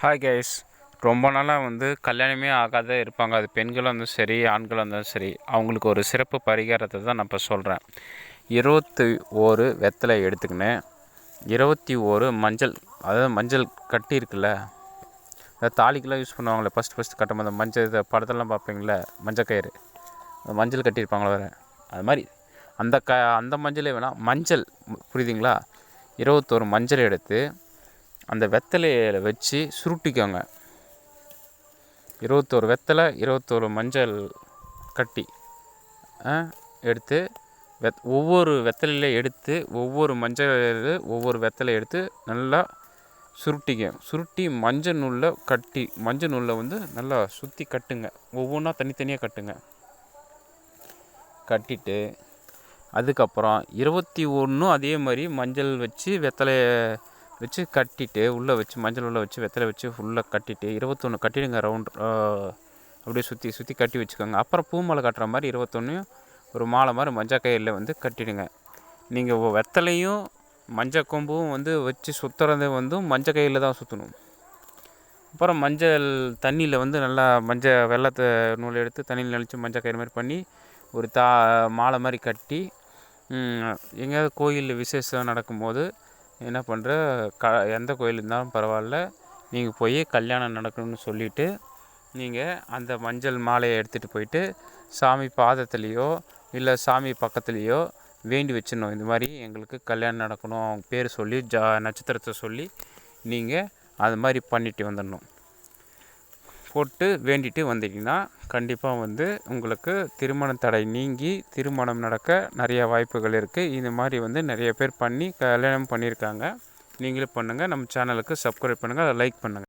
Hi guys ரொம்ப நாளாக வந்து கல்யாணமே ஆகாத இருப்பாங்க. அது பெண்களாக இருந்தாலும் சரி ஆண்களாக இருந்தாலும் சரி அவங்களுக்கு ஒரு சிறப்பு பரிகாரத்தை தான் நான் இப்போ சொல்கிறேன் இருபத்தி ஓரு வெத்தலை எடுத்துக்கினேன். இருபத்தி ஓரு மஞ்சள் அதாவது மஞ்சள் கட்டி இருக்குல்ல அந்த தாலிக்கெல்லாம் யூஸ் பண்ணுவாங்களே ஃபஸ்ட் ஃபஸ்ட் கட்டும் அந்த மஞ்சள் இதை படத்தெல்லாம் பார்ப்பீங்களே மஞ்சள் கயிறு அந்த மஞ்சள் கட்டியிருப்பாங்களே வேறு. அது மாதிரி அந்த க அந்த மஞ்சளே வேணாம் மஞ்சள் புரியுதுங்களா? இருபத்தோரு மஞ்சள் எடுத்து அந்த வெத்தலையில் வச்சு சுருட்டிக்கோங்க. இருபத்தோரு வெத்தலை இருபத்தோரு மஞ்சள் கட்டி எடுத்து வெத் ஒவ்வொரு வெத்தலையில் எடுத்து ஒவ்வொரு மஞ்சள் ஒவ்வொரு வெத்தலை எடுத்து நல்லா சுருட்டிக்க சுருட்டி மஞ்சள் நூலில் கட்டி மஞ்சள் நூலில் வந்து நல்லா சுற்றி கட்டுங்க. ஒவ்வொன்றா தனித்தனியாக கட்டுங்க. கட்டிட்டு அதுக்கப்புறம் இருபத்தி ஒன்றும் அதே மாதிரி மஞ்சள் வச்சு வெத்தலையை வச்சு கட்டிட்டு உள்ளே வச்சு மஞ்சள் உள்ளே வச்சு வெத்தலை வச்சு ஃபுல்லாக கட்டிட்டு இருபத்தொன்று கட்டிடுங்க ரவுண்ட் அப்படியே சுற்றி சுற்றி கட்டி வச்சுக்கோங்க. அப்புறம் பூ மாலை கட்டுற மாதிரி இருபத்தொன்னையும் ஒரு மாலை மாதிரி மஞ்சள் கயிறில் வந்து கட்டிடுங்க. நீங்கள் வெத்தலையும் மஞ்சள் கொம்பும் வந்து வச்சு சுற்றுறது வந்து மஞ்சள் கயிறில் தான் சுற்றணும் அப்புறம் மஞ்சள் தண்ணியில் வந்து நல்லா மஞ்சள் வெள்ளத்தை நூல் எடுத்து தண்ணியில் நினச்சி மஞ்சள் கயிறு மாதிரி பண்ணி ஒரு தா மாலை மாதிரி கட்டி எங்கேயாவது கோயிலில் விசேஷம் நடக்கும்போது என்ன பண்ணுற க எந்த கோயில் இருந்தாலும் பரவாயில்ல நீங்கள் போய் கல்யாணம் நடக்கணும்னு சொல்லிவிட்டு நீங்கள் அந்த மஞ்சள் மாலையை எடுத்துகிட்டு போயிட்டு சாமி பாதத்துலேயோ இல்லை சாமி பக்கத்துலேயோ வேண்டி வச்சிடணும். இந்த மாதிரி எங்களுக்கு கல்யாணம் நடக்கணும். அவங்க பேர் சொல்லி ஜா நட்சத்திரத்தை சொல்லி நீங்கள் அது மாதிரி பண்ணிட்டு வந்துடணும். போட்டு வேண்டிட்டு வந்தீங்கன்னா கண்டிப்பாக வந்து உங்களுக்கு திருமண தடை நீங்கி திருமணம் நடக்க நிறைய வாய்ப்புகள் இருக்குது இது மாதிரி வந்து நிறைய பேர் பண்ணி கல்யாணம் பண்ணியிருக்காங்க. நீங்களும் பண்ணுங்கள் நம்ம சேனலுக்கு சப்ஸ்கிரைப் பண்ணுங்கள் அதை லைக் பண்ணுங்கள்